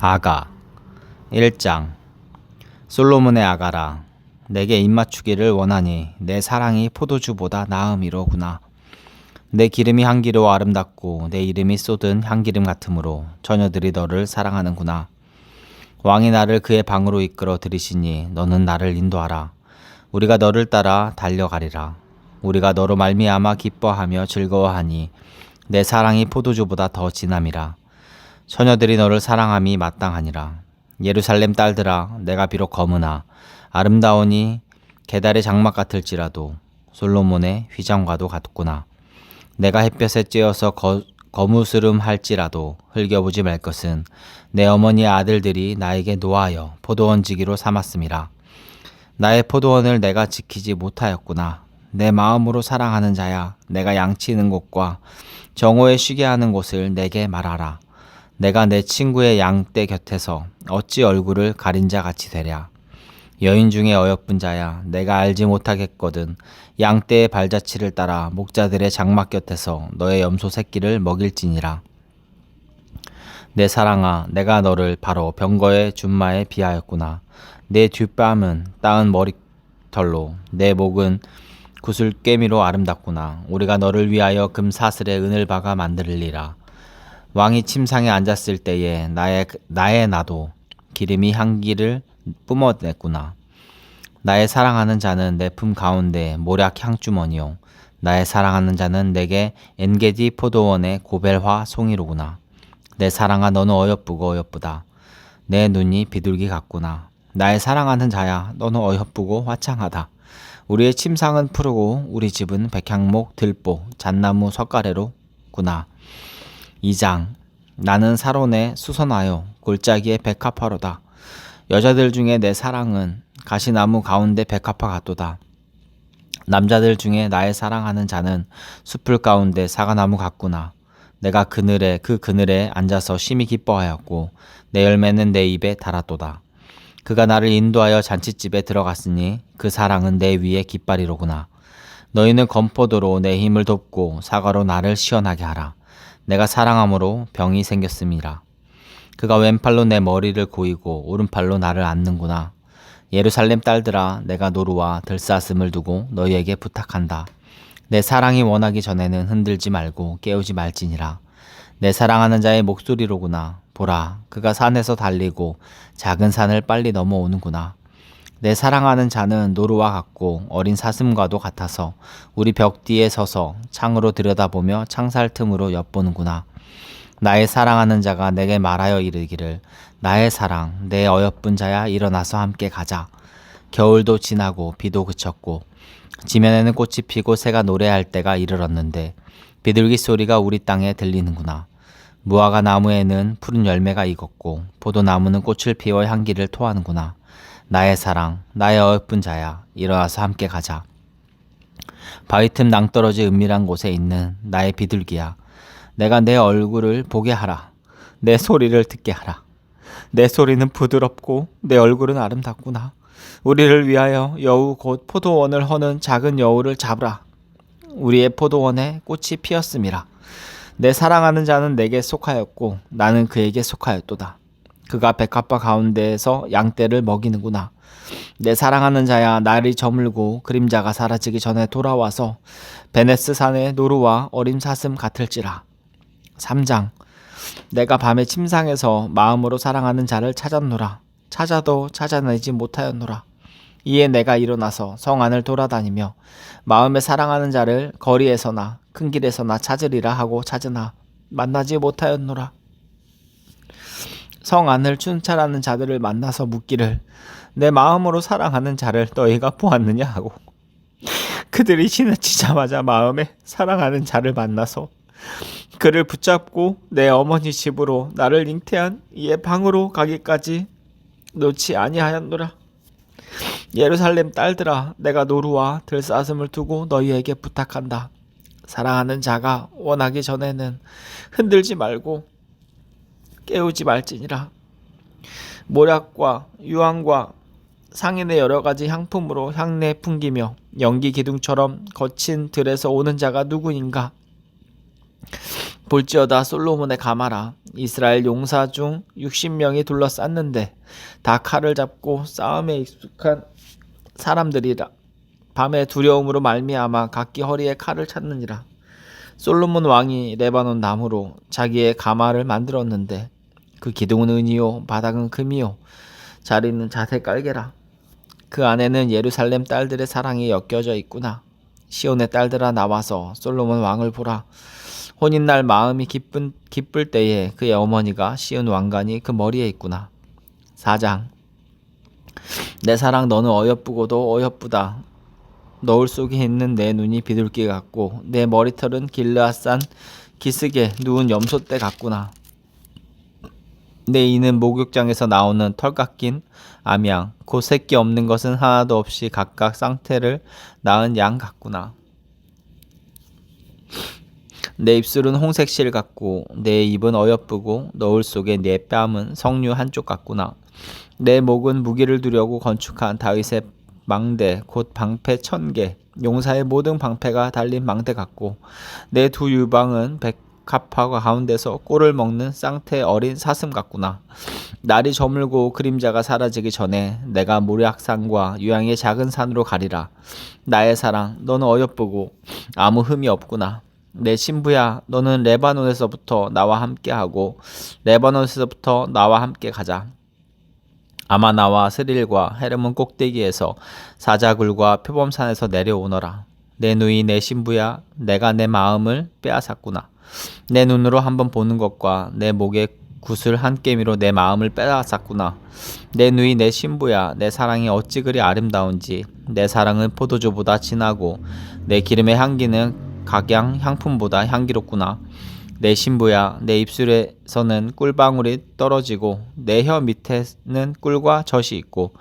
아가 1장 솔로몬의 아가라 내게 입맞추기를 원하니 내 사랑이 포도주보다 나음이로구나. 내 기름이 향기로 아름답고 내 이름이 쏟은 향기름 같으므로 처녀들이 너를 사랑하는구나. 왕이 나를 그의 방으로 이끌어 들이시니 너는 나를 인도하라. 우리가 너를 따라 달려가리라. 우리가 너로 말미암아 기뻐하며 즐거워하니 내 사랑이 포도주보다 더 진함이라 처녀들이 너를 사랑함이 마땅하니라. 예루살렘 딸들아, 내가 비록 검으나 아름다우니 계달의 장막 같을지라도 솔로몬의 휘장과도 같구나. 내가 햇볕에 쬐어서 거, 거무스름 할지라도 흘겨보지 말 것은 내 어머니의 아들들이 나에게 노하여 포도원지기로 삼았음이라. 나의 포도원을 내가 지키지 못하였구나. 내 마음으로 사랑하는 자야, 내가 양치는 곳과 정오에 쉬게 하는 곳을 내게 말하라. 내가 내 친구의 양떼 곁에서 어찌 얼굴을 가린 자 같이 되랴. 여인 중에 어여쁜 자야 내가 알지 못하겠거든 양떼의 발자취를 따라 목자들의 장막 곁에서 너의 염소 새끼를 먹일지니라. 내 사랑아 내가 너를 바로 병거의 준마에 비하였구나. 내 뒷뺨은 따은 머리털로 내 목은 구슬깨미로 아름답구나. 우리가 너를 위하여 금 사슬에 은을 박아 만들리라. 왕이 침상에 앉았을 때에 나의 나의 나도 기름이 향기를 뿜어냈구나. 나의 사랑하는 자는 내 품 가운데 모략 향주머니요. 나의 사랑하는 자는 내게 엔게디 포도원의 고벨화 송이로구나. 내 사랑아 너는 어여쁘고 어여쁘다. 내 눈이 비둘기 같구나. 나의 사랑하는 자야 너는 어여쁘고 화창하다. 우리의 침상은 푸르고 우리 집은 백향목, 들보, 잣나무, 석가래로구나. 2장 나는 사론에 수선하여 골짜기에 백합화로다. 여자들 중에 내 사랑은 가시나무 가운데 백합화 같도다. 남자들 중에 나의 사랑하는 자는 숲풀 가운데 사과나무 같구나. 내가 그늘에 그 그늘에 앉아서 심히 기뻐하였고 내 열매는 내 입에 달았도다. 그가 나를 인도하여 잔치집에 들어갔으니 그 사랑은 내 위에 깃발이로구나. 너희는 건포도로 내 힘을 돕고 사과로 나를 시원하게 하라. 내가 사랑함으로 병이 생겼음이라. 그가 왼팔로 내 머리를 고이고 오른팔로 나를 안는구나. 예루살렘 딸들아 내가 노루와 들사슴을 두고 너희에게 부탁한다. 내 사랑이 원하기 전에는 흔들지 말고 깨우지 말지니라. 내 사랑하는 자의 목소리로구나. 보라, 그가 산에서 달리고 작은 산을 빨리 넘어오는구나. 내 사랑하는 자는 노루와 같고 어린 사슴과도 같아서 우리 벽 뒤에 서서 창으로 들여다보며 창살 틈으로 엿보는구나. 나의 사랑하는 자가 내게 말하여 이르기를 나의 사랑 내 어여쁜 자야 일어나서 함께 가자. 겨울도 지나고 비도 그쳤고 지면에는 꽃이 피고 새가 노래할 때가 이르렀는데 비둘기 소리가 우리 땅에 들리는구나. 무화과 나무에는 푸른 열매가 익었고 포도나무는 꽃을 피워 향기를 토하는구나. 나의 사랑, 나의 어여쁜 자야, 일어나서 함께 가자. 바위 틈 낭떠러지 은밀한 곳에 있는 나의 비둘기야. 내가 내 얼굴을 보게 하라. 내 소리를 듣게 하라. 내 소리는 부드럽고 내 얼굴은 아름답구나. 우리를 위하여 여우 곧 포도원을 허는 작은 여우를 잡으라. 우리의 포도원에 꽃이 피었음이라. 내 사랑하는 자는 내게 속하였고 나는 그에게 속하였도다. 그가 백합화 가운데에서 양떼를 먹이는구나. 내 사랑하는 자야 날이 저물고 그림자가 사라지기 전에 돌아와서 베네스 산의 노루와 어린 사슴 같을지라. 3장 내가 밤에 침상에서 마음으로 사랑하는 자를 찾았노라. 찾아도 찾아내지 못하였노라. 이에 내가 일어나서 성 안을 돌아다니며 마음에 사랑하는 자를 거리에서나 큰 길에서나 찾으리라 하고 찾으나 만나지 못하였노라. 성 안을 춘찰하는 자들을 만나서 묻기를 내 마음으로 사랑하는 자를 너희가 보았느냐 하고 그들이 지나치자마자 마음에 사랑하는 자를 만나서 그를 붙잡고 내 어머니 집으로 나를 잉태한 이의 방으로 가기까지 놓지 아니하였노라. 예루살렘 딸들아 내가 노루와 들사슴을 두고 너희에게 부탁한다. 사랑하는 자가 원하기 전에는 흔들지 말고 깨우지 말지니라. 모략과 유황과 상인의 여러 가지 향품으로 향내 풍기며 연기 기둥처럼 거친 들에서 오는 자가 누구인가? 볼지어다 솔로몬의 가마라 이스라엘 용사 중 60명이 둘러쌌는데 다 칼을 잡고 싸움에 익숙한 사람들이라 밤에 두려움으로 말미암아 각기 허리에 칼을 찾느니라 솔로몬 왕이 레바논 나무로 자기의 가마를 만들었는데 그 기둥은 은이요 바닥은 금이요. 자리는 자색 깔개라. 그 안에는 예루살렘 딸들의 사랑이 엮여져 있구나. 시온의 딸들아 나와서 솔로몬 왕을 보라. 혼인날 마음이 기쁜, 기쁠 때에 그의 어머니가 시온 왕관이 그 머리에 있구나. 4장. 내 사랑 너는 어여쁘고도 어여쁘다. 너울 속에 있는 내 눈이 비둘기 같고 내 머리털은 길르앗산 기슭에 누운 염소떼 같구나. 내 이는 목욕장에서 나오는 털 깎인 암양 곧 새끼 없는 것은 하나도 없이 각각 쌍태를 낳은 양 같구나. 내 입술은 홍색 실 같고 내 입은 어여쁘고 너울 속에 내 뺨은 석류 한쪽 같구나. 내 목은 무기를 두려고 건축한 다윗의 망대 곧 방패 천 개 용사의 모든 방패가 달린 망대 같고 내 두 유방은 백 합화 가운데서 꼴을 먹는 쌍태 어린 사슴 같구나. 날이 저물고 그림자가 사라지기 전에 내가 모략산과 유양의 작은 산으로 가리라. 나의 사랑 너는 어여쁘고 아무 흠이 없구나. 내 신부야 너는 레바논에서부터 나와 함께하고 레바논에서부터 나와 함께 가자. 아마나와 스릴과 헤르몬 꼭대기에서 사자굴과 표범산에서 내려오너라. 내 누이 내 신부야 내가 내 마음을 빼앗았구나. 내 눈으로 한번 보는 것과 내 목에 구슬 한 깨미로 내 마음을 빼앗았구나. 내 누이 내 신부야 내 사랑이 어찌 그리 아름다운지 내 사랑은 포도주보다 진하고 내 기름의 향기는 각양 향품보다 향기롭구나. 내 신부야 내 입술에서는 꿀방울이 떨어지고 내 혀 밑에는 꿀과 젖이 있고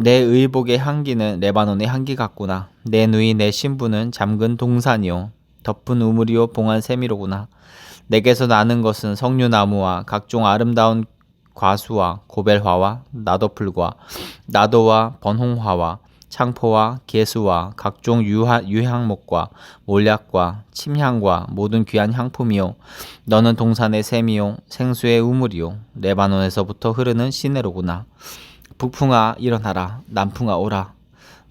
내 의복의 향기는 레바논의 향기 같구나. 내 누이 내 신부는 잠근 동산이요. 덮은 우물이요 봉한 세미로구나. 내게서 나는 것은 석류나무와 각종 아름다운 과수와 고벨화와 나도풀과 나도와 번홍화와 창포와 개수와 각종 유하, 유향목과 몰약과 침향과 모든 귀한 향품이요. 너는 동산의 샘이요 생수의 우물이요. 레바논에서부터 흐르는 시내로구나 북풍아 일어나라. 남풍아 오라.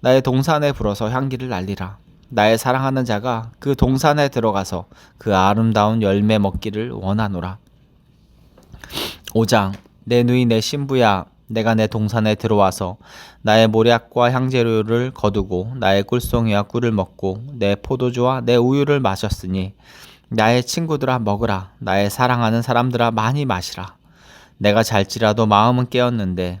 나의 동산에 불어서 향기를 날리라. 나의 사랑하는 자가 그 동산에 들어가서 그 아름다운 열매 먹기를 원하노라. 5장 내 누이 내 신부야. 내가 내 동산에 들어와서 나의 모략과 향재료를 거두고 나의 꿀송이와 꿀을 먹고 내 포도주와 내 우유를 마셨으니 나의 친구들아 먹으라. 나의 사랑하는 사람들아 많이 마시라. 내가 잘지라도 마음은 깨었는데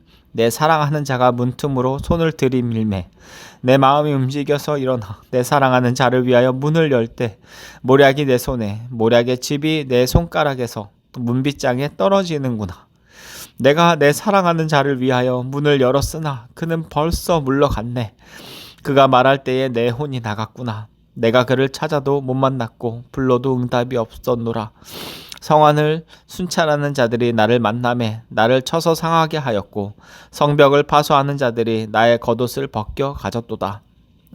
내 사랑하는 자가 문틈으로 손을 들이밀매 내 마음이 움직여서 일어나 내 사랑하는 자를 위하여 문을 열 때 모략이 내 손에 모략의 집이 내 손가락에서 문빗장에 떨어지는구나. 내가 내 사랑하는 자를 위하여 문을 열었으나 그는 벌써 물러갔네. 그가 말할 때에 내 혼이 나갔구나. 내가 그를 찾아도 못 만났고 불러도 응답이 없었노라. 성안을 순찰하는 자들이 나를 만남에 나를 쳐서 상하게 하였고 성벽을 파수하는 자들이 나의 겉옷을 벗겨 가졌도다.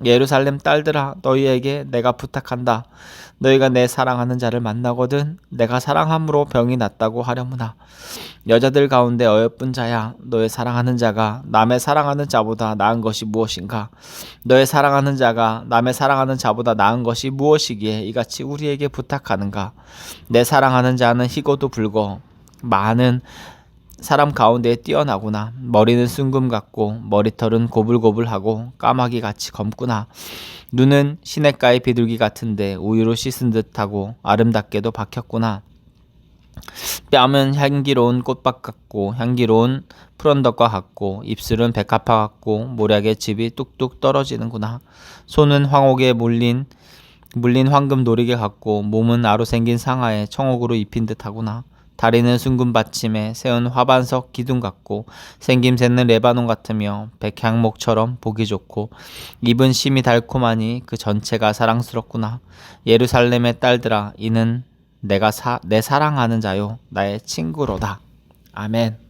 예루살렘 딸들아 너희에게 내가 부탁한다. 너희가 내 사랑하는 자를 만나거든 내가 사랑함으로 병이 낫다고 하려무나. 여자들 가운데 어여쁜 자야 너의 사랑하는 자가 남의 사랑하는 자보다 나은 것이 무엇인가? 너의 사랑하는 자가 남의 사랑하는 자보다 나은 것이 무엇이기에 이같이 우리에게 부탁하는가? 내 사랑하는 자는 희고도 붉어 많은 사람 가운데 뛰어나구나. 머리는 순금 같고 머리털은 고불고불하고 까마귀 같이 검구나. 눈은 시냇가의 비둘기 같은데 우유로 씻은 듯하고 아름답게도 박혔구나. 뺨은 향기로운 꽃밭 같고 향기로운 푸른덕과 같고 입술은 백합화 같고 모략의 즙이 뚝뚝 떨어지는구나. 손은 황옥에 물린 물린 황금 노리개 같고 몸은 아로 생긴 상하에 청옥으로 입힌 듯하구나. 다리는 숭근 받침에 세운 화반석 기둥 같고 생김새는 레바논 같으며 백향목처럼 보기 좋고 입은 심이 달콤하니 그 전체가 사랑스럽구나. 예루살렘의 딸들아 이는 내가 사, 내 사랑하는 자요 나의 친구로다. 아멘.